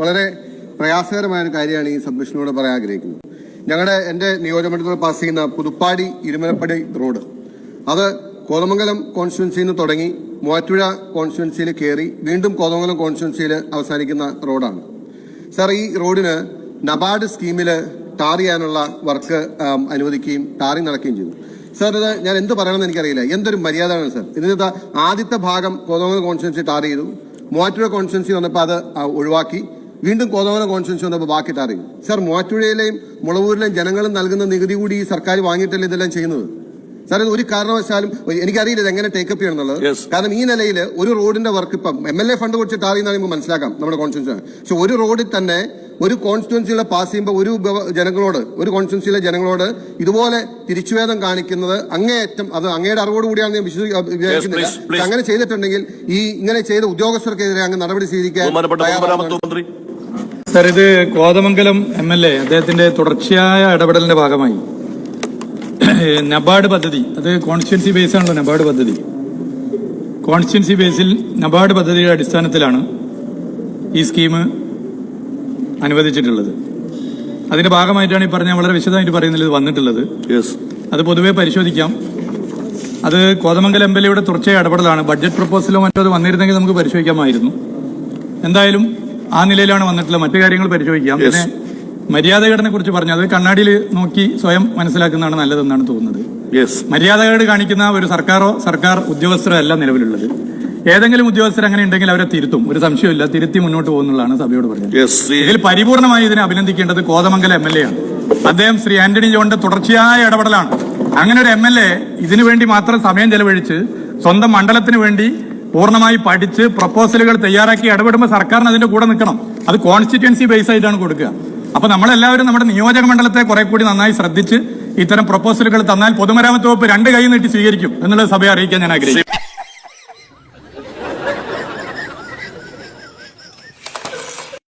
വളരെ പ്രയാസകരമായ ഒരു കാര്യമാണ് ഈ സബ്മിഷനോട് പറയാൻ ആഗ്രഹിക്കുന്നത്. ഞങ്ങളുടെ എന്റെ നിയോജകമണ്ഡലത്തിൽ പാസ് ചെയ്യുന്ന പുതുപ്പാടി ഇരുമലപ്പടി റോഡ്. അത് കോതമംഗലം കോൺസ്റ്റിറ്റ്യൻസിയിൽ നിന്ന് തുടങ്ങി മൂവാറ്റുപുഴ കോൺസ്റ്റിറ്റ്യൻസിയിൽ കയറി വീണ്ടും കോതമംഗലം കോൺസ്റ്റിറ്റ്യൻസിയിൽ അവസാനിക്കുന്ന റോഡാണ്. സാർ ഈ റോഡിന് നബാർഡ് സ്കീമിൽ ടാർ ചെയ്യാനുള്ള വർക്ക് അനുവദിക്കുകയും ടാറിങ് നടക്കുകയും ചെയ്തു. സർ ഇത് ഞാൻ എന്ത് പറയണമെന്ന് എനിക്കറിയില്ല. എന്തൊരു മര്യാദയാണ് സർ? ഇതിനകത്ത് ആദ്യത്തെ ഭാഗം കോതമംഗലം കോൺസ്റ്റിറ്റ്യൻസി ടാർ ചെയ്തു. മൂവാറ്റുപുഴ കോൺസ്റ്റിറ്റ്യൻസി വന്നപ്പോൾ അത് ഒഴിവാക്കി. വീണ്ടും കോതമംഗലം കോൺസ്റ്റിറ്റ്യൻസി വന്നപ്പോൾ ബാക്കി ചെയ്തു സാർ മൂവാറ്റുപുഴയിലെയും മുളവൂരിലെയും ജനങ്ങളും നൽകുന്ന നികുതി കൂടി ഈ സർക്കാർ വാങ്ങിയിട്ടല്ലേ ഇതെല്ലാം ചെയ്യുന്നത്? സാർ ഇത് ഒരു കാരണവശാലും എനിക്കറിയില്ല ഇത് എങ്ങനെ ടേക്കപ്പ് ചെയ്യണം എന്നുള്ളത് കാരണം ഈ നിലയിൽ ഒരു റോഡിന്റെ വർക്ക് ഇപ്പം എം എൽ എ ഫണ്ട് കൊടുത്ത് ചെയ്യുന്ന നമുക്ക് മനസ്സിലാക്കാം നമ്മുടെ കോൺസ്റ്റിറ്റ്യൻസി പക്ഷെ ഒരു റോഡിൽ തന്നെ ഒരു കോൺസ്റ്റിറ്റ്യൻസിയിലെ പാസ് ചെയ്യുമ്പോൾ ഒരു ജനങ്ങളോട് ഒരു കോൺസ്റ്റിറ്റ്യൻസിയിലെ ജനങ്ങളോട് ഇതുപോലെ തിരിച്ചുവേദം കാണിക്കുന്നത് അങ്ങേയറ്റം അത് അങ്ങയുടെ അറിവോട് കൂടിയാണ് ഞാൻ വിശ്വസി വിചാരിക്കുന്നില്ല. please, please. അങ്ങനെ ചെയ്തിട്ടുണ്ടെങ്കിൽ ഈ ഇങ്ങനെ ചെയ്ത ഉദ്യോഗസ്ഥർക്കെതിരെ അങ്ങ് നടപടി സ്വീകരിക്കാൻ സർ ഇത് കോതമംഗലം എം എൽ എ അദ്ദേഹത്തിന്റെ തുടർച്ചയായ ഇടപെടലിന്റെ ഭാഗമായി. നബാർഡ് പദ്ധതി അത് കോൺസ്റ്റിറ്റ്യൻസി ബേസ് ആണല്ലോ നബാർഡ് പദ്ധതി. കോൺസ്റ്റിറ്റ്യൻസി ബേസിൽ നബാർഡ് പദ്ധതിയുടെ അടിസ്ഥാനത്തിലാണ് ഈ സ്കീം അനുവദിച്ചിട്ടുള്ളത്. അതിന്റെ ഭാഗമായിട്ടാണ് ഈ പറഞ്ഞ വളരെ വിശദമായിട്ട് പറയുന്നതിൽ ഇത് വന്നിട്ടുള്ളത്. അത് പൊതുവേ പരിശോധിക്കാം. അത് കോതമംഗലം എം എൽ എയുടെ തുടർച്ചയായ ഇടപെടലാണ്. ബഡ്ജറ്റ് പ്രപ്പോസലോ മറ്റോ അത് വന്നിരുന്നെങ്കിൽ നമുക്ക് പരിശോധിക്കാമായിരുന്നു. എന്തായാലും ആ നിലയിലാണ് വന്നിട്ടുള്ളത് മറ്റു കാര്യങ്ങൾ പരിശോധിക്കാം. പിന്നെ മര്യാദകേടിനെ കുറിച്ച് പറഞ്ഞു അത് കണ്ണാടിയിൽ നോക്കി സ്വയം മനസ്സിലാക്കുന്നതാണ് നല്ലതെന്നാണ് തോന്നുന്നത്. മര്യാദകേട് കാണിക്കുന്ന ഒരു സർക്കാരോ സർക്കാർ ഉദ്യോഗസ്ഥരോ അല്ല നിലവിലുള്ളത്. ഏതെങ്കിലും ഉദ്യോഗസ്ഥർ അങ്ങനെ ഉണ്ടെങ്കിൽ അവരെ തിരുത്തും. ഒരു സംശയമില്ല തിരുത്തി മുന്നോട്ട് പോകുന്നുള്ളതാണ് സഭയോട് പറഞ്ഞത്. ഇതിൽ പരിപൂർണമായി ഇതിനെ അഭിനന്ദിക്കേണ്ടത് കോതമംഗലം എം എൽ എ ആണ്. അദ്ദേഹം ശ്രീ ആന്റണി ജോണിന്റെ തുടർച്ചയായ ഇടപെടലാണ്. അങ്ങനെ ഒരു എം എൽ എ ഇതിനു വേണ്ടി മാത്രം സമയം ചെലവഴിച്ച് സ്വന്തം മണ്ഡലത്തിന് വേണ്ടി പൂർണമായി പഠിച്ച് പ്രപ്പോസലുകൾ തയ്യാറാക്കി ഇടപെടുമ്പോൾ സർക്കാരിന് അതിന്റെ കൂടെ നിൽക്കണം. അത് കോൺസ്റ്റിറ്റ്യൻസി ബേസ് ആയിട്ടാണ് കൊടുക്കുക. അപ്പൊ നമ്മളെല്ലാവരും നമ്മുടെ നിയോജക മണ്ഡലത്തെ കുറെ കൂടി നന്നായി ശ്രദ്ധിച്ച് ഇത്തരം പ്രപ്പോസലുകൾ തന്നാൽ പൊതുമരാമത്ത് വകുപ്പ് രണ്ട് കൈ നീട്ടി സ്വീകരിക്കും എന്നുള്ളത് സഭയെ അറിയിക്കാൻ ഞാൻ ആഗ്രഹിക്കുന്നു.